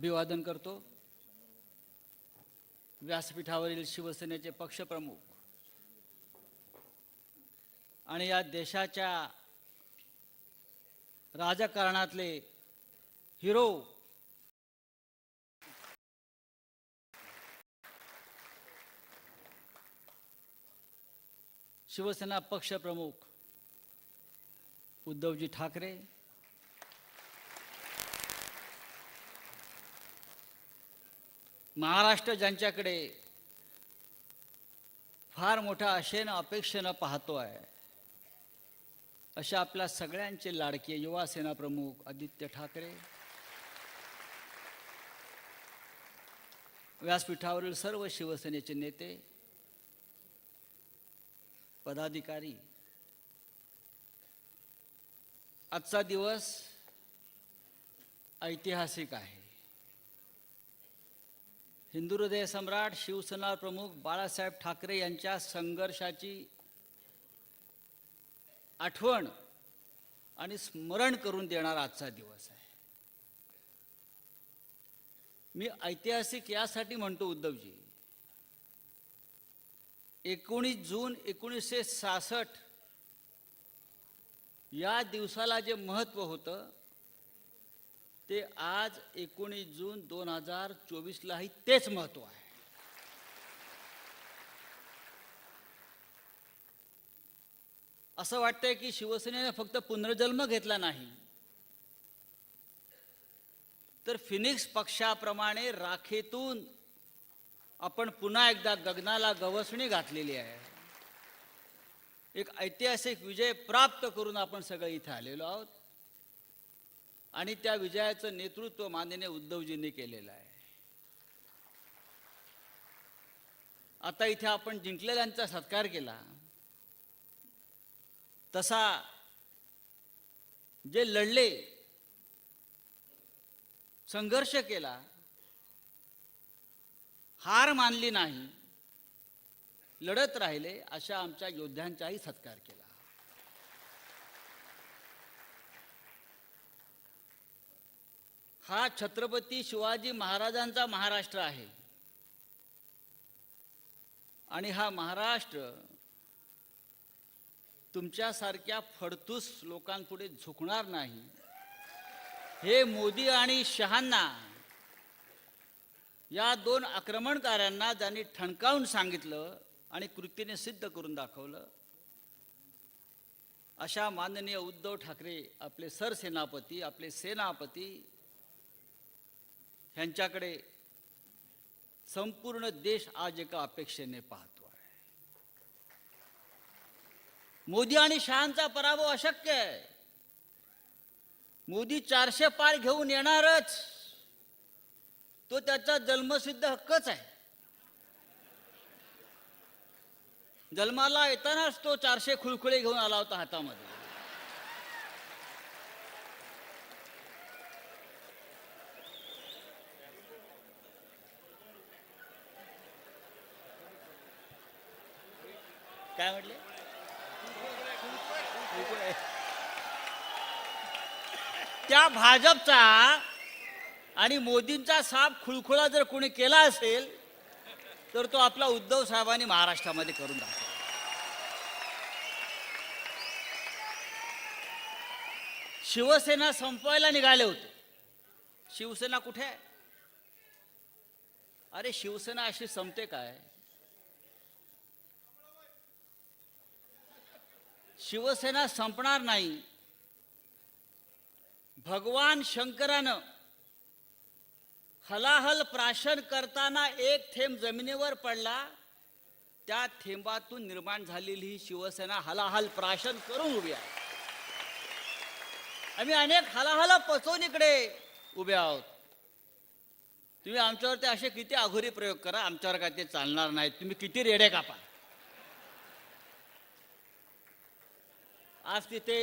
अभिवादन करतो. व्यासपीठावरील शिवसेनेचे पक्षप्रमुख. आणि या देशाच्या राजकारणातले हिरो शिवसेना पक्षप्रमुख उद्धवजी ठाकरे. महाराष्ट्र ज्यांच्याकडे फार मोठ्या आशेनं अपेक्षेनं पाहतो आहे अशा आपल्या सगळ्यांचे लाडके युवा सेना प्रमुख आदित्य ठाकरे व्यासपीठावरील सर्व शिवसेनेचे नेते पदाधिकारी आजचा दिवस ऐतिहासिक आहे. हिंदू हृदय सम्राट शिवसेना प्रमुख बाळासाहेब ठाकरे यांच्या संघर्षाची आठवण आणि स्मरण करून देणारा आजचा दिवस आहे. मी ऐतिहासिक यासाठी म्हणतो उद्धवजी एकोणीस जून एकोणीसशे सासष्ट या दिवसाला जे महत्त्व होतं ते आज एकोणीस जून दोन हजार चोवीसलाही तेच महत्त्व आहे. असं वाटतंय की शिवसेनेने फक्त पुनर्जन्म घेतला नाही. तर फिनिक्स पक्षाप्रमाणे राखेतून आपण पुन्हा एकदा गगनाला गवसणी घातलेली आहे. एक ऐतिहासिक विजय प्राप्त करून आपण सगळे इथे आलेलो आहोत. आणि त्या विजयाचं नेतृत्व माननीय उद्धवजींनी केलेलं आहे. आता इथे आपण जिंकलेल्यांचा सत्कार केला. तसा जे लढले संघर्ष केला हार मानली नाही लढत राहिले अशा आमच्या योद्ध्यांचाही सत्कार केला. हा छत्रपती शिवाजी महाराजांचा महाराष्ट्र आहे. आणि हा महाराष्ट्र तुमच्यासारख्या फडतूस लोकांपुढे झुकणार नाही. हे मोदी आणि शहांना या दोन आक्रमणकारांना ज्यांनी ठणकावून सांगितलं आणि कृतीने सिद्ध करून दाखवलं. अशा माननीय उद्धव ठाकरे आपले सरसेनापती आपले सेनापती ह्यांच्याकडे संपूर्ण देश आज एका अपेक्षेने पाहतो आहे. मोदी आणि शहांचा पराभव अशक्य आहे. मोदी चारशे पार घेऊन येणारच. तो त्याचा जन्मसिद्ध हक्कच आहे. जन्माला येतानाच तो चारशे खुळखुळे घेऊन आला होता हातामध्ये. काय म्हटले? त्या भाजपचा आणि मोदींचा साप खुळखुळा जर कोणी केला असेल तर तो आपला उद्धव साहेबांनी महाराष्ट्रामध्ये करून दाखवला. शिवसेना संपवायला निघाले होते. शिवसेना कुठे आहे? अरे शिवसेना अशी संपते काय? शिवसेना संपणार नाही. भगवान शंकरानं हलाहल प्राशन करताना एक थेंब जमिनीवर पडला. त्या थेंबातून निर्माण झालेली ही शिवसेना हलाहल प्राशन करून उभी आहे. आम्ही अनेक हलाहल पचवून इकडे उभे आहोत. तुम्ही आमच्यावरती असे किती अघोरी प्रयोग करा आमच्यावर काय ते चालणार नाहीत. तुम्ही किती रेडे कापा. आज तिथे